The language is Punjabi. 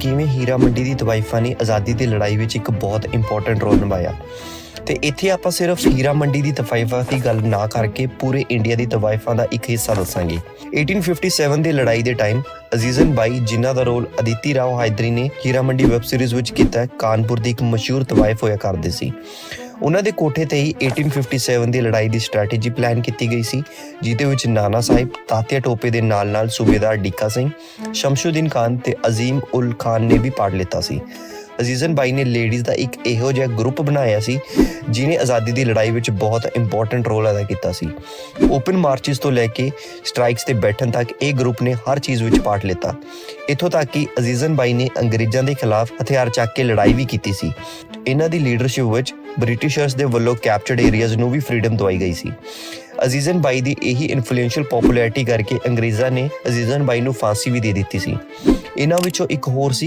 ਕਿਵੇਂ ਹੀਰਾ ਮੰਡੀ ਦੀ ਤਵਾਈਫਾਂ ਨੇ ਆਜ਼ਾਦੀ ਦੀ ਲੜਾਈ ਵਿੱਚ ਇੱਕ ਬਹੁਤ ਇੰਪੋਰਟੈਂਟ ਰੋਲ ਨਿਭਾਇਆ। ਤੇ ਇੱਥੇ ਆਪਾਂ ਸਿਰਫ ਹੀਰਾ ਮੰਡੀ ਦੀ ਤਵਾਈਫਾਂ ਦੀ ਗੱਲ ਨਾ ਕਰਕੇ ਪੂਰੇ ਇੰਡੀਆ ਦੀ ਤਵਾਈਫਾਂ ਦਾ ਇੱਕ ਹਿੱਸਾ ਦੱਸਾਂਗੇ। 1857 ਦੀ ਲੜਾਈ ਦੇ ਟਾਈਮ ਅਜ਼ੀਜ਼ਨ ਬਾਈ, ਜਿਨ੍ਹਾਂ ਦਾ ਰੋਲ ਅਦਿੱਤੀ ਰਾਓ ਹਾਇਦਰੀ ਨੇ ਹੀਰਾ ਮੰਡੀ ਵੈਬ ਸੀਰੀਜ਼ ਵਿੱਚ ਕੀਤਾ, ਕਾਨਪੁਰ ਦੀ ਇੱਕ ਮਸ਼ਹੂਰ ਤਵਾਈਫ ਹੋਇਆ ਕਰਦੇ ਸੀ। ਉਹਨਾਂ ਦੇ ਕੋਠੇ ਤੇ ਹੀ 1857 ਦੀ ਲੜਾਈ ਦੀ ਸਟ੍ਰੈਟੇਜੀ ਪਲਾਨ ਕੀਤੀ ਗਈ ਸੀ, ਜਿਹਦੇ ਵਿੱਚ ਨਾਨਾ ਸਾਹਿਬ, ਤਾਤਿਆ ਟੋਪੇ ਦੇ ਨਾਲ-ਨਾਲ ਸੂਬੇਦਾਰ ਡੀਕਾ ਸਿੰਘ, ਸ਼ਮਸ਼ੂਦੀਨ ਖਾਨ ਤੇ ਅਜ਼ੀਮ ਉਲ ਖਾਨ ਨੇ ਵੀ ਪਾਰਟ ਲਿੱਤਾ ਸੀ। ਅਜ਼ੀਜ਼ਨ ਬਾਈ ਨੇ ਲੇਡੀਜ਼ ਦਾ ਇੱਕ ਇਹੋ ਜਿਹਾ ਗਰੁੱਪ ਬਣਾਇਆ ਸੀ ਜਿਨੇ ਆਜ਼ਾਦੀ ਦੀ ਲੜਾਈ ਵਿੱਚ ਬਹੁਤ ਇੰਪੋਰਟੈਂਟ ਰੋਲ ਅਦਾ ਕੀਤਾ ਸੀ। ਓਪਨ ਮਾਰਚਸ ਤੋਂ ਲੈ ਕੇ ਸਟ੍ਰਾਈਕਸ ਤੇ ਬੈਠਣ ਤੱਕ ਇਹ ਗਰੁੱਪ ਨੇ ਹਰ ਚੀਜ਼ ਵਿੱਚ ਪਾਰਟ ਲਿੱਤਾ। ਇੱਥੋਂ ਤੱਕ ਕਿ ਅਜ਼ੀਜ਼ਨ ਬਾਈ ਨੇ ਅੰਗਰੇਜ਼ਾਂ ਦੇ ਖਿਲਾਫ ਹਥਿਆਰ ਚੱਕ ਕੇ ਲੜਾਈ ਵੀ ਕੀਤੀ ਸੀ। ਇਹਨਾਂ ਦੀ ਲੀਡਰਸ਼ਿਪ ਵਿੱਚ ਬ੍ਰਿਟਿਸ਼ਰਸ ਦੇ ਵੱਲੋਂ ਕੈਪਚਰਡ ਏਰੀਆਜ਼ ਨੂੰ ਵੀ ਫ੍ਰੀडम ਦਵਾਈ ਗਈ ਸੀ। ਅਜ਼ੀਜ਼ਨ ਬਾਈ ਦੀ ਇਹੀ ਇਨਫਲੂਐਂਸ਼ੀਅਲ ਪਪੂਲੈਰਿਟੀ ਕਰਕੇ ਅੰਗਰੇਜ਼ਾਂ ਨੇ ਅਜ਼ੀਜ਼ਨ ਬਾਈ ਨੂੰ ਫਾਂਸੀ ਵੀ ਦੇ ਦਿੱਤੀ ਸੀ। ਇਹਨਾਂ ਵਿੱਚੋਂ ਇੱਕ ਹੋਰ ਸੀ